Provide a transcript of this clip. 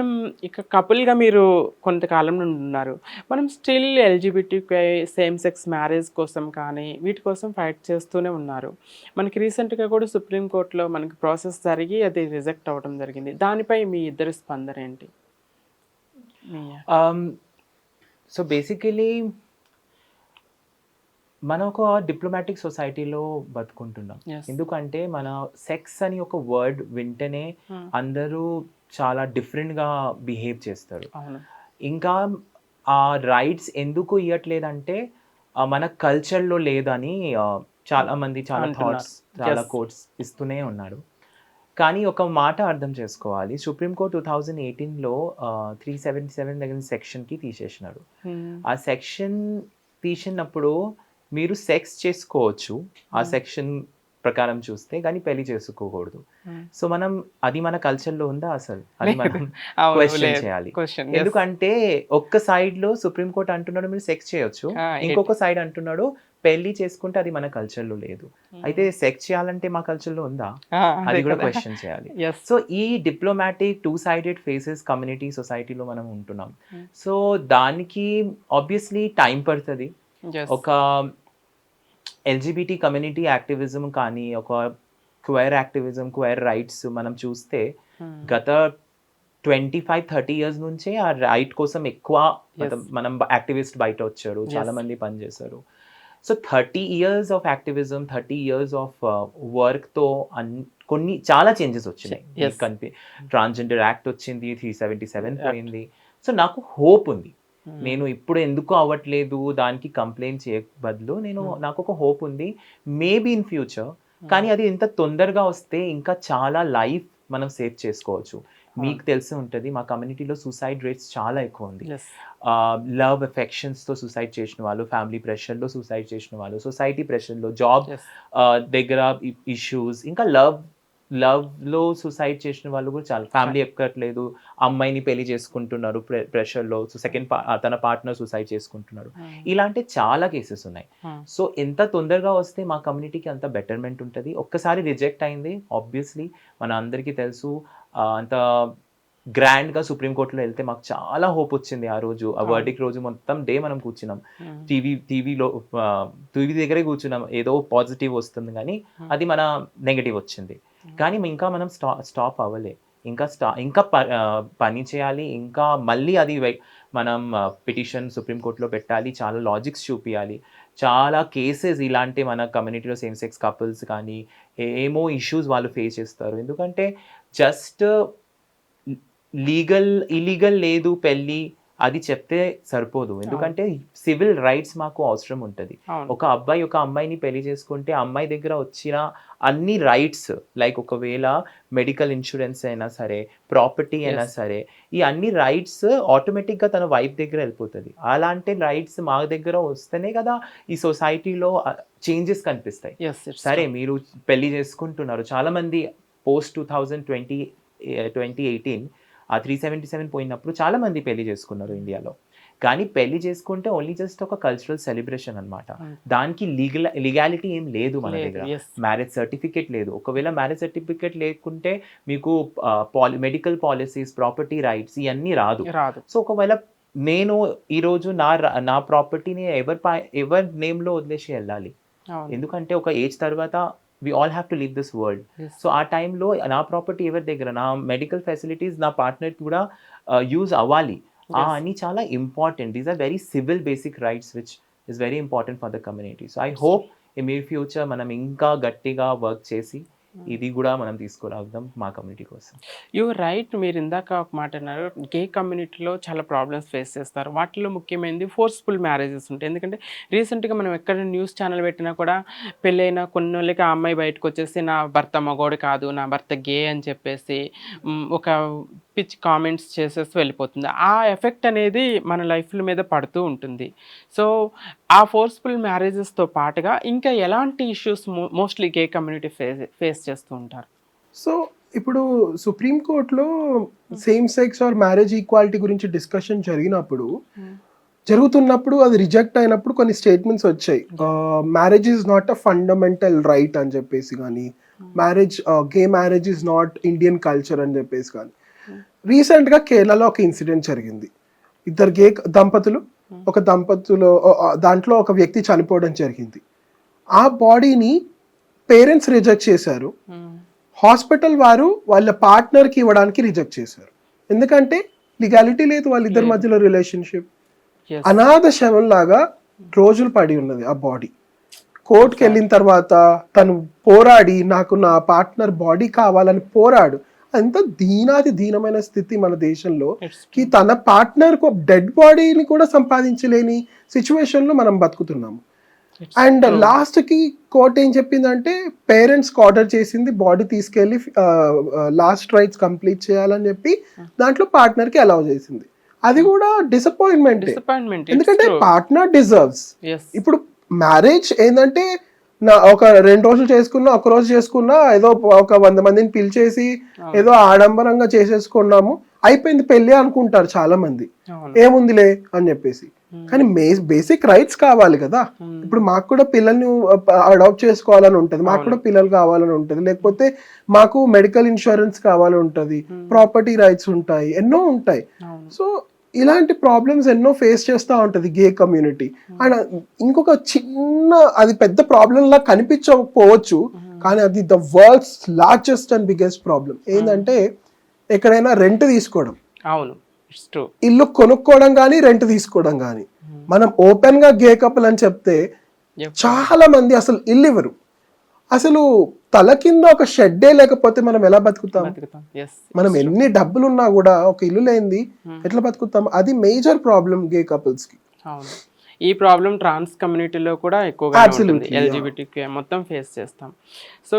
మనం ఇక కపుల్గా మీరు కొంతకాలం నుండి ఉన్నారు. మనం still LGBT same sex marriage కోసం కానీ వీటి కోసం ఫైట్ చేస్తూనే ఉన్నారు. మనకి రీసెంట్గా కూడా సుప్రీంకోర్టులో మనకి ప్రాసెస్ జరిగి అది రిజెక్ట్ అవ్వడం జరిగింది. దానిపై మీ ఇద్దరి స్పందన ఏంటి? సో బేసికలీ మనం ఒక డిప్లొమాటిక్ సొసైటీలో బతుకుంటున్నాం. ఎందుకంటే మన సెక్స్ అని ఒక వర్డ్ వింటేనే Hmm. అందరూ చాలా డిఫరెంట్గా బిహేవ్ చేస్తారు ఇంకా ఆ రైట్స్ ఎందుకు ఇవ్వట్లేదంటే మన కల్చర్లో లేదని చాలా మంది చాలా. థాట్స్ చాలా. కోట్స్ ఇస్తూనే ఉన్నాడు కానీ ఒక మాట అర్థం చేసుకోవాలి సుప్రీంకోర్టు టూ థౌజండ్ ఎయిటీన్లో త్రీ సెవెంటీ సెవెన్ దగ్గర సెక్షన్కి తీసేసినాడు Hmm. ఆ సెక్షన్ తీసినప్పుడు మీరు సెక్స్ చేసుకోవచ్చు ఆ Hmm. సెక్షన్ ప్రకారం చూస్తే కానీ పెళ్ళి చేసుకోకూడదు Hmm. సో మనం అది మన కల్చర్లో ఉందా అసలు అది మనం క్వశ్చన్. చేయాలి. ఎందుకంటే ఒక్క సైడ్లో సుప్రీంకోర్టు అంటున్నాడు మీరు సెక్స్ చేయొచ్చు ఇంకొక సైడ్ అంటున్నాడు పెళ్ళి చేసుకుంటే అది మన కల్చర్లో లేదు Hmm. అయితే సెక్స్ చేయాలంటే మా కల్చర్లో ఉందా అది కూడా. క్వశ్చన్ చేయాలి. సో ఈ diplomatic two sided faces community సొసైటీలో మనం ఉంటున్నాం Hmm. సో దానికి ఆబ్వియస్లీ టైం పడుతుంది. ఒక ఎల్జిబిటీ కమ్యూనిటీ యాక్టివిజం కానీ ఒక క్వైర్ యాక్టివిజం క్వైర్ రైట్స్ మనం చూస్తే Hmm. గత ట్వంటీ ఫైవ్ థర్టీ ఇయర్స్ నుంచే ఆ రైట్ కోసం ఎక్కువ మనం యాక్టివిస్ట్ బయట వచ్చారు చాలా. మంది పనిచేశారు so thirty years of activism thirty years of వర్క్తో అన్ కొన్ని చాలా చేంజెస్ వచ్చినాయి. కనిపి ట్రాన్స్జెండర్ యాక్ట్ వచ్చింది త్రీ సెవెంటీ సెవెన్. పోయింది సో నాకు హోప్ ఉంది. నేను ఇప్పుడు ఎందుకు అవ్వట్లేదు? దానికి కంప్లైంట్ చేయ బదులు నేను Hmm. నాకు ఒక హోప్ ఉంది మేబీ ఇన్ ఫ్యూచర్ కానీ అది ఇంత తొందరగా వస్తే ఇంకా చాలా లైఫ్ మనం సేవ్ చేసుకోవచ్చు. మీకు తెలిసి ఉంటుంది మా కమ్యూనిటీలో సూసైడ్ రేట్స్ చాలా ఎక్కువ ఉంది. లవ్ ఎఫెక్షన్స్తో సూసైడ్ చేసిన వాళ్ళు ఫ్యామిలీ ప్రెషర్లో సూసైడ్ చేసిన వాళ్ళు సొసైటీ ప్రెషర్లో జాబ్. దగ్గర ఇష్యూస్ ఇంకా లవ్ లవ్లో సూసైడ్ చేసిన వాళ్ళు కూడా చాలా ఫ్యామిలీ ఎక్కట్లేదు అమ్మాయిని పెళ్ళి చేసుకుంటున్నారు ప్రెషర్లో సో సెకండ్ తన పార్ట్నర్ సూసైడ్ చేసుకుంటున్నాడు Hmm. ఇలాంటి చాలా కేసెస్ ఉన్నాయి. సో ఎంత తొందరగా వస్తే మా కమ్యూనిటీకి అంత బెటర్మెంట్ ఉంటుంది ఒక్కసారి రిజెక్ట్ అయింది ఆబ్వియస్లీ మన అందరికీ తెలుసు అంత గ్రాండ్గా సుప్రీంకోర్టులో వెళ్తే మాకు చాలా హోప్ వచ్చింది ఆ రోజు ఆ. వర్డిక్ రోజు మొత్తం డే మనం కూర్చున్నాం. టీవీ టీవీలో టీవీ దగ్గరే కూర్చున్నాం ఏదో పాజిటివ్ వస్తుంది కానీ. అది మన నెగటివ్ వచ్చింది. కానీ ఇంకా మనం స్టా స్టాప్ అవ్వలే. ఇంకా స్టా ఇంకా ప- పని చేయాలి. ఇంకా మళ్ళీ అది మనం పిటిషన్ సుప్రీంకోర్టులో పెట్టాలి. చాలా లాజిక్స్ చూపించాలి చాలా కేసెస్ ఇలాంటి మన కమ్యూనిటీలో సేమ్ సెక్స్ కపుల్స్ కానీ ఏమో ఇష్యూస్ వాళ్ళు ఫేస్ చేస్తారు. ఎందుకంటే జస్ట్ లీగల్ ఇలీగల్ లేదు పెళ్ళి అది చెప్తే సరిపోదు ఎందుకంటే సివిల్ రైట్స్ మాకు అవసరం ఉంటుంది. ఒక అబ్బాయి ఒక అమ్మాయిని పెళ్ళి చేసుకుంటే అమ్మాయి దగ్గర వచ్చిన అన్ని రైట్స్ లైక్ ఒకవేళ మెడికల్ ఇన్సూరెన్స్ అయినా సరే ప్రాపర్టీ అయినా. సరే ఈ అన్ని రైట్స్ ఆటోమేటిక్గా తన వైఫ్ దగ్గర వెళ్ళిపోతుంది అలాంటి రైట్స్ మా దగ్గర వస్తేనే కదా ఈ సొసైటీలో చేంజెస్ కనిపిస్తాయి సరే. మీరు పెళ్ళి చేసుకుంటున్నారు చాలా మంది post two thousand twenty twenty eighteen ఆ త్రీ సెవెంటీ సెవెన్ పోయినప్పుడు చాలా మంది పెళ్ళి చేసుకున్నారు ఇండియాలో. కానీ పెళ్ళి చేసుకుంటే ఓన్లీ జస్ట్ ఒక కల్చరల్ సెలబ్రేషన్ అన్నమాట. Hmm. దానికి లీగల్ లీగాలిటీ ఏం లేదు మన దగ్గర. మ్యారేజ్ సర్టిఫికేట్ లేదు. ఒకవేళ మ్యారేజ్ సర్టిఫికేట్ లేకుంటే మీకు పాలి మెడికల్ పాలసీస్ ప్రాపర్టీ రైట్స్ ఇవన్నీ రాదు. సో ఒకవేళ నేను ఈరోజు నా నా ప్రాపర్టీని ఎవరి ఎవరి నేమ్లో వదిలేసి వెళ్ళాలి. ఎందుకంటే ఒక ఏజ్ తర్వాత we all have to live this world. So ఆ టైంలో నా ప్రాపర్టీ ఎవరి దగ్గర నా మెడికల్ ఫెసిలిటీస్ నా పార్ట్నర్ కూడా యూజ్ అవ్వాలి ఆ Yes. అని చాలా important these are very civil basic rights which is very important for the community so I hope me future మనం ఇంకా గట్టిగా వర్క్ చేసి. ఇది కూడా మనం తీసుకురావద్దాం మా కమ్యూనిటీ కోసం. యూ రైట్ మీరు ఇందాక ఒక మాట అన్నారు గే కమ్యూనిటీలో చాలా ప్రాబ్లమ్స్ ఫేస్ చేస్తారు. వాటిలో ముఖ్యమైనది ఫోర్స్ఫుల్ మ్యారేజెస్ ఉంటాయి. ఎందుకంటే రీసెంట్గా మనం ఎక్కడ న్యూస్ ఛానల్ పెట్టినా కూడా పెళ్ళైన కొన్ని వాళ్ళకి ఆ అమ్మాయి బయటకు వచ్చేసి నా భర్త మగోడు కాదు నా భర్త గే అని చెప్పేసి ఒక పిచ్ కామెంట్స్ చేసేసి వెళ్ళిపోతుంది. ఆ ఎఫెక్ట్ అనేది మన లైఫ్ల మీద పడుతూ ఉంటుంది. సో ఆ ఫోర్స్ఫుల్ మ్యారేజెస్తో పాటుగా ఇంకా ఎలాంటి issues mostly gay community face face చేస్తూ ఉంటారు? సో ఇప్పుడు సుప్రీంకోర్టులో same sex or marriage equality గురించి డిస్కషన్ జరిగినప్పుడు జరుగుతున్నప్పుడు అది రిజెక్ట్ అయినప్పుడు కొన్ని స్టేట్మెంట్స్ వచ్చాయి. Marriage is not a fundamental right అని చెప్పేసి కానీ marriage gay marriage is not Indian culture అని చెప్పేసి కానీ. రీసెంట్గా కేరళలో ఒక ఇన్సిడెంట్ జరిగింది. ఇద్దరు గే దంపతులు ఒక దంపతులు దాంట్లో ఒక వ్యక్తి చనిపోవడం జరిగింది. ఆ బాడీని పేరెంట్స్ రిజెక్ట్ చేశారు. హాస్పిటల్ వారు వాళ్ళ పార్ట్నర్కి ఇవ్వడానికి రిజెక్ట్ చేశారు. ఎందుకంటే లీగాలిటీ లేదు వాళ్ళిద్దరి మధ్యలో రిలేషన్షిప్. అనాథ శవం లాగా రోజులు పడి ఉన్నది ఆ బాడీ. కోర్టుకి వెళ్ళిన తర్వాత తను పోరాడి నాకు నా పార్ట్నర్ బాడీ కావాలని పోరాడు. అంత దీనాది దీనమైన స్థితి మన దేశంలో కి తన పార్ట్నర్ డెడ్ బాడీని కూడా సంపాదించలేని సిచ్యువేషన్లో మనం బతుకుతున్నాము. అండ్ లాస్ట్కి కోర్ట్ ఏం చెప్పిందంటే పేరెంట్స్ ఆర్డర్ చేసింది బాడీ తీసుకెళ్ళి లాస్ట్ రైట్స్ కంప్లీట్ చేయాలని చెప్పి దాంట్లో పార్ట్నర్కి అలౌ చేసింది. అది కూడా డిసప్పాయింట్మెంట్ ఎందుకంటే పార్ట్నర్ డిజర్వ్స్. ఇప్పుడు మ్యారేజ్ ఏంటంటే నా ఒక రెండు రోజులు చేసుకున్నా ఒక రోజు చేసుకున్నా ఏదో ఒక వంద మందిని పిలిచేసి ఏదో ఆడంబరంగా చేసేసుకున్నాము. అయిపోయింది పెళ్ళి అనుకుంటారు చాలా మంది ఏముందిలే అని చెప్పేసి. కానీ బేసిక్ రైట్స్ కావాలి కదా. ఇప్పుడు మాకు కూడా పిల్లల్ని అడాప్ట్ చేసుకోవాలని ఉంటది. మాకు కూడా పిల్లలు కావాలని ఉంటది. లేకపోతే మాకు మెడికల్ ఇన్సూరెన్స్ కావాలని ఉంటది. ప్రాపర్టీ రైట్స్ ఉంటాయి. ఎన్నో ఉంటాయి. సో ఇలాంటి ప్రాబ్లమ్స్ ఎన్నో ఫేస్ చేస్తూ ఉంటుంది గే కమ్యూనిటీ అండ్ ఇంకొక చిన్న అది పెద్ద ప్రాబ్లం లా కనిపించకపోవచ్చు కానీ అది the world's largest and biggest problem ఏంటంటే ఎక్కడైనా రెంట్ తీసుకోవడం. అవును ఇల్లు కొనుక్కోవడం కానీ రెంట్ తీసుకోవడం కానీ మనం ఓపెన్గా గే కపుల్ అని చెప్తే చాలా మంది అసలు ఇల్లు ఇవ్వరు. అసలు తల కింద ఒక షెడ్డే లేకపోతే మనం ఎలా బతుకుతాం? మనం ఎన్ని డబ్బులు ఉన్నా కూడా ఒక ఇల్లు లేనిది ఎట్లా బతుకుతాం? అది మేజర్ ప్రాబ్లం గే కపుల్స్కి. ఈ ప్రాబ్లం ట్రాన్స్ కమ్యూనిటీలో కూడా ఎక్కువగా ఎల్జిబిటీ మొత్తం ఫేస్ చేస్తాం. సో